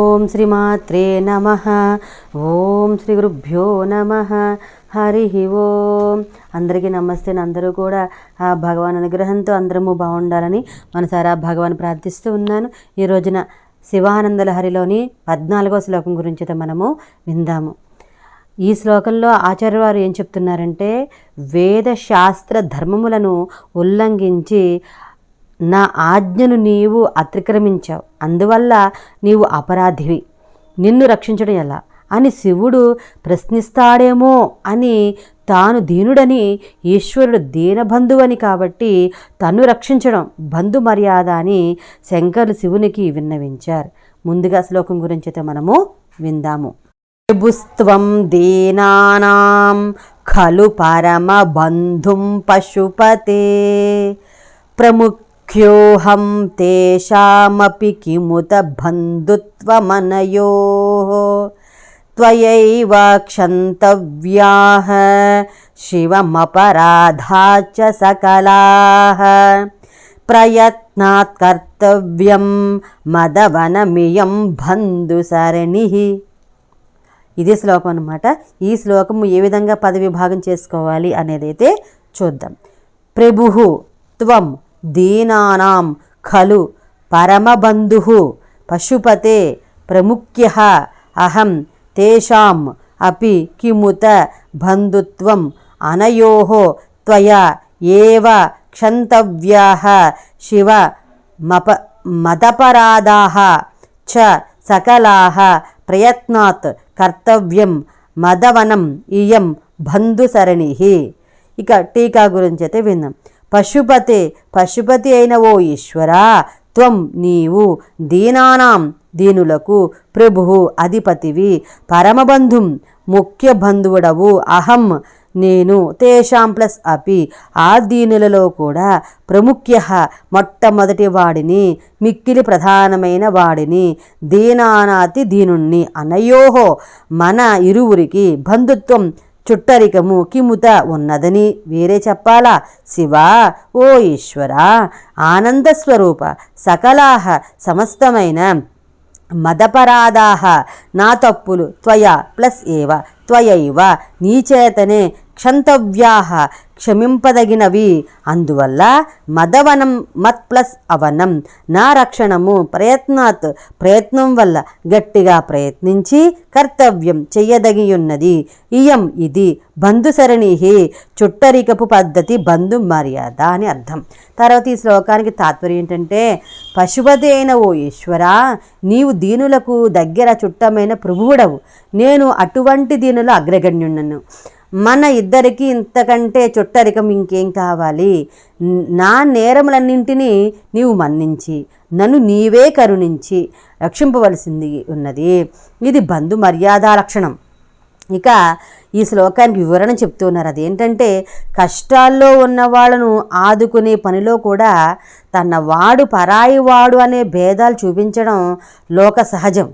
ఓం శ్రీమాత్రే నమ. ఓం శ్రీ గురుభ్యో నమ. హరి ఓం. అందరికీ నమస్తే. అందరూ కూడా ఆ భగవాన్ అనుగ్రహంతో అందరము బాగుండాలని మనసారా భగవాన్ ప్రార్థిస్తూ ఉన్నాను. ఈ రోజున శివానందల హరిలోని పద్నాలుగో శ్లోకం గురించి మనము విందాము. ఈ శ్లోకంలో ఆచార్య వారు ఏం చెప్తున్నారంటే వేద శాస్త్ర ధర్మములను ఉల్లంఘించి నా ఆజ్ఞను నీవు అతిక్రమించావు. అందువల్ల నీవు అపరాధివి. నిన్ను రక్షించడం ఎలా? అని శివుడు ప్రశ్నిస్తాడేమో అని తాను దీనుడని ఈశ్వరుడు దీనబంధువని కాబట్టి తన్ను రక్షించడం బంధు మర్యాద అని శంకరులు శివునికి విన్నవించారు. ముందుగా శ్లోకం గురించి అయితే మనము విందాము. ప్రభుస్త్వం దీనానాం ఖలు పరమ బంధుం పశుపతే. ప్రముఖ్యోహం తేషామపి కిముత బంధుత్వమనయో. త్వయైవ క్షంతవ్యాః. శివమపరాధా చ సకలాః. ప్రయత్నాత్ కర్తవ్యం మదవనమియం బంధుసరణిః ఇది శ్లోకం అనమాట ఈ శ్లోకము ఏ విధంగా పదవిభాగం చేసుకోవాలి అనేది అయితే చూద్దాం. ప్రభు త్వం దీనానాం ఖలు పరమబంధు పశుపతే ప్రముఖ్య అహం తేషాం అపి కిముత బంధుత్వం అనయో త్వయా ఏవ క్షంతవ్యా శివ మప మదపరాధాः చ సకలా ప్రయత్నాత్ కర్తవ్యం మదవనం ఇయం బంధుసరణి. ఇక టీకా గురించి అయితే విందాం. పశుపతే పశుపతి అయిన ఓ ఈశ్వరా త్వం నీవు దీనానాం దీనులకు ప్రభువు అధిపతివి పరమబంధుం ముఖ్య బంధువుడవు అహం నేను తేషాం ప్లస్ అపి. ఆ దీనులలో కూడా ప్రముఖ్య మొట్టమొదటి వాడిని మిక్కిలి ప్రధానమైన వాడిని దీనానాతి దీనుణ్ణి అనయోహో మన ఇరువురికి బంధుత్వం చుట్టరికము కిముత ఉన్నదని వేరే చెప్పాలా? శివా ఓ ఈశ్వర ఆనందస్వరూప సకలాహ సమస్తమైన మదపరాధాహ నా తప్పులు త్వయ ప్లస్ ఏవ త్వయైవ నీచేతనే క్షంతవ్యాహ క్షమింపదగినవి. అందువల్ల మదవనం మత్ ప్లస్ అవనం. నా రక్షణము ప్రయత్నాత్ ప్రయత్నం వల్ల గట్టిగా ప్రయత్నించి కర్తవ్యం చెయ్యదగియున్నది. ఇయం ఇది బంధుసరణి చుట్టరికపు పద్ధతి బంధు మర్యాద అని అర్థం. తర్వాత ఈ శ్లోకానికి తాత్పర్యం ఏంటంటే పశుపతి ఓ ఈశ్వరా నీవు దీనులకు దగ్గర చుట్టమైన ప్రభువుడవు. నేను అటువంటి దీనుల అగ్రగణ్యున్నను. మన ఇద్దరికి ఇంతకంటే చుట్టరికం ఇంకేం కావాలి? నా నేరములన్నింటినీ నీవు మన్నించి నన్ను నీవే కరుణించి రక్షింపవలసింది ఉన్నది. ఇది బంధు మర్యాద లక్షణం. ఇక ఈ శ్లోకానికి వివరణ చెప్తున్నారు అదేంటంటే కష్టాల్లో ఉన్న వాళ్ళను ఆదుకునే పనిలో కూడా తన వాడు పరాయి వాడు అనే భేదాలు చూపించడం లోక సహజం.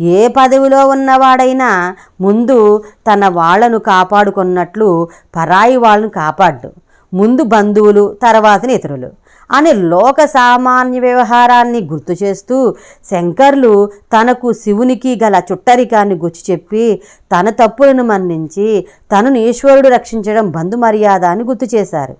ఏ పదవిలో ఉన్నవాడైనా ముందు తన వాళ్ళను కాపాడుకున్నట్లు పరాయి వాళ్ళను కాపాడు ముందు బంధువులు తర్వాతని ఇతరులు అనే లోక సామాన్య వ్యవహారాన్ని గుర్తు చేస్తూ శంకర్లు తనకు శివునికి గల చుట్టరికాన్ని గుచ్చి చెప్పి తన తప్పులను మన్నించి తనను ఈశ్వరుడు రక్షించడం బంధు మర్యాద అని గుర్తు చేశారు.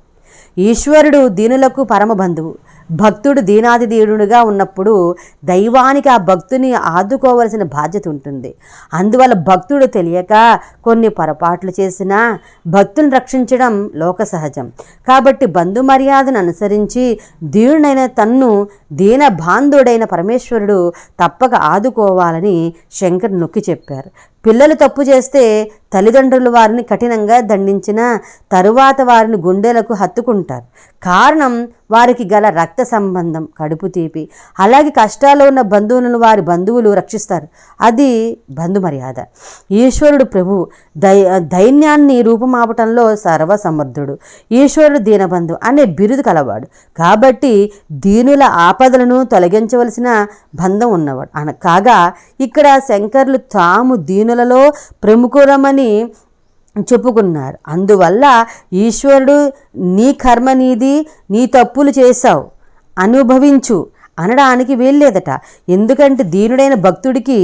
ఈశ్వరుడు దీనులకు పరమ బంధువు. భక్తుడు దీనాది దీనుడుగా ఉన్నప్పుడు దైవానికి ఆ భక్తుని ఆదుకోవలసిన బాధ్యత ఉంటుంది. అందువల్ల భక్తుడు తెలియక కొన్ని పొరపాట్లు చేసినా భక్తుని రక్షించడం లోక సహజం. కాబట్టి బంధు మర్యాదను అనుసరించి దీనుడైన తన్ను దీన బాంధుడైన పరమేశ్వరుడు తప్పక ఆదుకోవాలని శంకర్ నొక్కి చెప్పారు. పిల్లలు తప్పు చేస్తే తల్లిదండ్రులు వారిని కఠినంగా దండించిన తరువాత వారిని గుండెలకు హత్తుకుంటారు. కారణం వారికి గల రక్త సంబంధం కడుపు తీపి అలాగే కష్టాల్లో ఉన్న బంధువులను వారి బంధువులు రక్షిస్తారు. అది బంధు మర్యాద ఈశ్వరుడు ప్రభు దై దైన్యాన్ని రూపుమాపటంలో సర్వసమర్థుడు. ఈశ్వరుడు దీనబంధు అనే బిరుదు కలవాడు. కాబట్టి దీనుల ఆపదలను తొలగించవలసిన బంధం ఉన్నవాడు. అన కాగా ఇక్కడ శంకర్లు తాము దీను దీనులలో ప్రముఖురమని చెప్పుకున్నారు. అందువల్ల ఈశ్వరుడు నీ కర్మ నీది నీ తప్పులు చేశావు. అనుభవించు అనడానికి వీల్లేదట. ఎందుకంటే దీనుడైన భక్తుడికి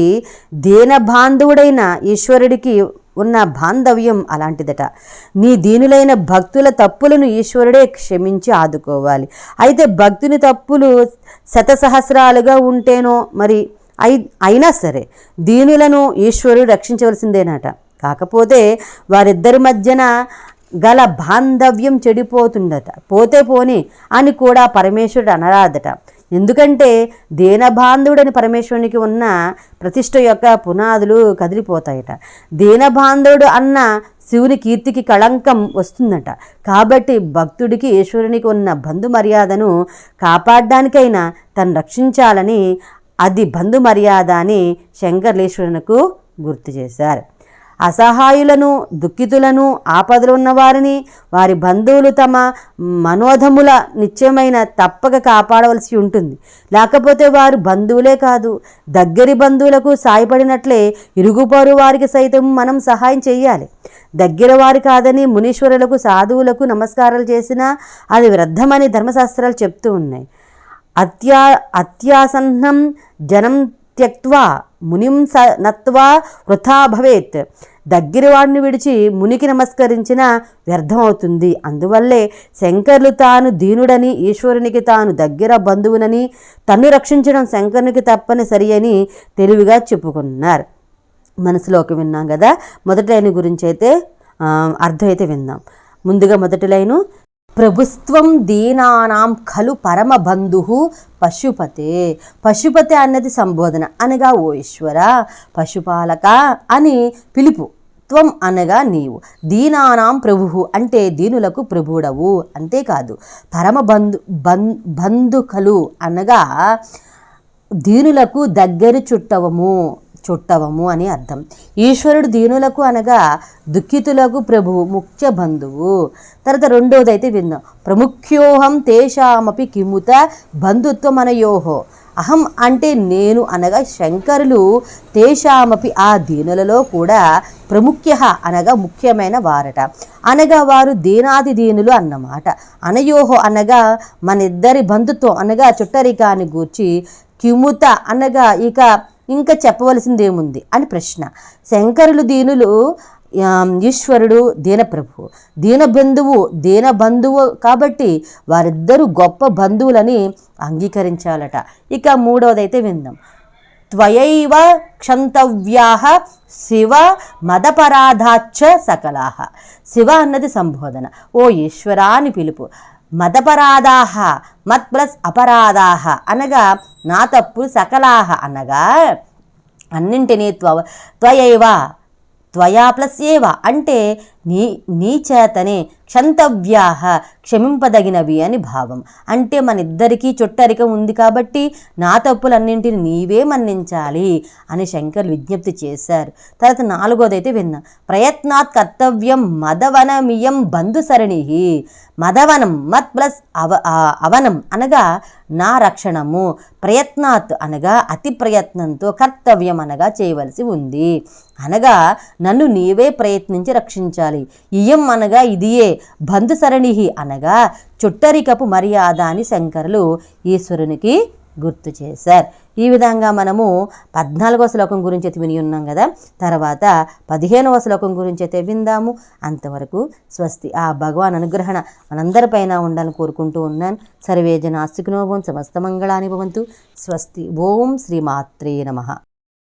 దీనబాంధవుడైన ఈశ్వరుడికి ఉన్న బాంధవ్యం అలాంటిదట. నీ దీనులైన భక్తుల తప్పులను ఈశ్వరుడే క్షమించి ఆదుకోవాలి. అయితే భక్తుని తప్పులు శతసహస్రాలుగా ఉంటేనో మరి అయి అయినా సరే దీనులను ఈశ్వరుడు రక్షించవలసిందేనట. కాకపోతే వారిద్దరి మధ్యన గల బాంధవ్యం చెడిపోతుందట. పోతే పోని అని కూడా పరమేశ్వరుడు అనరాదట. ఎందుకంటే దీనబాంధవుడని పరమేశ్వరునికి ఉన్న ప్రతిష్ట యొక్క పునాదులు కదిలిపోతాయట. దీనబాంధవుడు అన్న శివుని కీర్తికి కళంకం వస్తుందట. కాబట్టి భక్తుడికి ఈశ్వరునికి ఉన్న బంధు మర్యాదను కాపాడడానికైనా తను రక్షించాలని అది బంధు మర్యాద అని శంకర్లేశ్వరునకు గుర్తు చేశారు. అసహాయులను దుఃఖితులను ఆపదలు ఉన్నవారిని వారి బంధువులు తమ మనోధముల నిత్యమైన తప్పక కాపాడవలసి ఉంటుంది. లేకపోతే వారు బంధువులే కాదు దగ్గరి బంధువులకు సాయపడినట్లే ఇరుగుపారు వారికి సైతం మనం సహాయం చేయాలి దగ్గర వారు కాదని మునీశ్వరులకు సాధువులకు నమస్కారాలు చేసినా అది వ్యర్థమని ధర్మశాస్త్రాలు చెప్తూ ఉన్నాయి. అత్యా అత్యాసన్నం జనం త్యక్వా మునిం స నత్వా వృథా భవేత్. దగ్గరవాడిని విడిచి మునికి నమస్కరించిన వ్యర్థమవుతుంది. అందువల్లే శంకర్లు తాను దీనుడని ఈశ్వరునికి తాను దగ్గర బంధువునని తన్ను రక్షించడం శంకరునికి తప్పనిసరి అని తెలివిగా చెప్పుకున్నారు. మనసులోకి విన్నాం కదా మొదటి లైన్ గురించి అయితే అర్థం అయితే విన్నాం. ముందుగా మొదటి లైను ప్రభుత్వం దీనానాం ఖలు పరమ బంధు పశుపతే. పశుపతి అన్నది సంబోధన అనగా ఓ ఈశ్వర పశుపాలక అని పిలుపు. త్వం అనగా నీవు. దీనానాం ప్రభువు అంటే దీనులకు ప్రభుడవు. అంతేకాదు పరమ బంధు బం బంధుకలు అనగా దీనులకు దగ్గర చుట్టవము. చుట్టవము అని అర్థం. ఈశ్వరుడు దీనులకు అనగా దుఃఖితులకు ప్రభువు ముఖ్య బంధువు. తర్వాత రెండోది అయితే విందాం. ప్రముఖ్యోహం తేషామపి కిముత బంధుత్వం అనయోహో అహం అంటే నేను అనగా శంకరులు తేషామపి ఆ దీనులలో కూడా ప్రముఖ్య అనగా ముఖ్యమైన వారట. అనగా వారు దీనాది దీనులు అన్నమాట. అనయోహో అనగా మన ఇద్దరి బంధుత్వం అనగా చుట్టరికాన్ని గూర్చి కిముత అనగా ఇక ఇంకా చెప్పవలసిందేముంది? అని ప్రశ్న. శంకరులు దీనులు ఈశ్వరుడు దీనప్రభు. దీనబంధువు దీనబంధువు కాబట్టి వారిద్దరూ గొప్ప బంధువులని అంగీకరించాలట. ఇక మూడవదైతే విందాం. త్వయైవ క్షంతవ్యాహ శివ మదపరాధాచ్చ సకలాహ శివ అన్నది సంబోధన. ఓ ఈశ్వరా అని పిలుపు. మదపరాధాహ మత్ ప్లస్ అపరాధాహ అనగా నా తప్పు సకలాహ అనగా అన్నింటినీ త్వ త్వయైవ త్వయా ప్లస్ ఏవ అంటే నీ నీ చేతనే క్షంతవ్యాహ క్షమింపదగినవి అని భావం. అంటే మన ఇద్దరికీ చుట్టరికం ఉంది కాబట్టి నా తప్పులన్నింటిని నీవే మన్నించాలి అని శంకర్ విజ్ఞప్తి చేశారు. తర్వాత నాలుగోదైతే విన్నా ప్రయత్నాత్ కర్తవ్యం మదవనమియం బంధుసరణి మదవనం మత్ ప్లస్ అవ అవనం అనగా నా రక్షణము ప్రయత్నాత్ అనగా అతి ప్రయత్నంతో కర్తవ్యం అనగా చేయవలసి ఉంది. అనగా నన్ను నీవే ప్రయత్నించి రక్షించాలి. ఇయం అనగా ఇదియే బంధుసరణిహి అనగా చుట్టరికపు మర్యాద అని శంకరులు ఈశ్వరునికి గుర్తు చేశారు. ఈ విధంగా మనము పద్నాలుగవ శ్లోకం గురించి అయితే విని ఉన్నాం కదా. తర్వాత పదిహేనవ శ్లోకం గురించి అయితే విందాము. అంతవరకు స్వస్తి. ఆ భగవాన్ అనుగ్రహణ మనందరిపైన ఉండాలని కోరుకుంటూ ఉన్నాను. సర్వేజన ఆస్తికునోభవం సమస్త మంగళాని భవంతు. స్వస్తి. ఓం శ్రీమాత్రే నమః.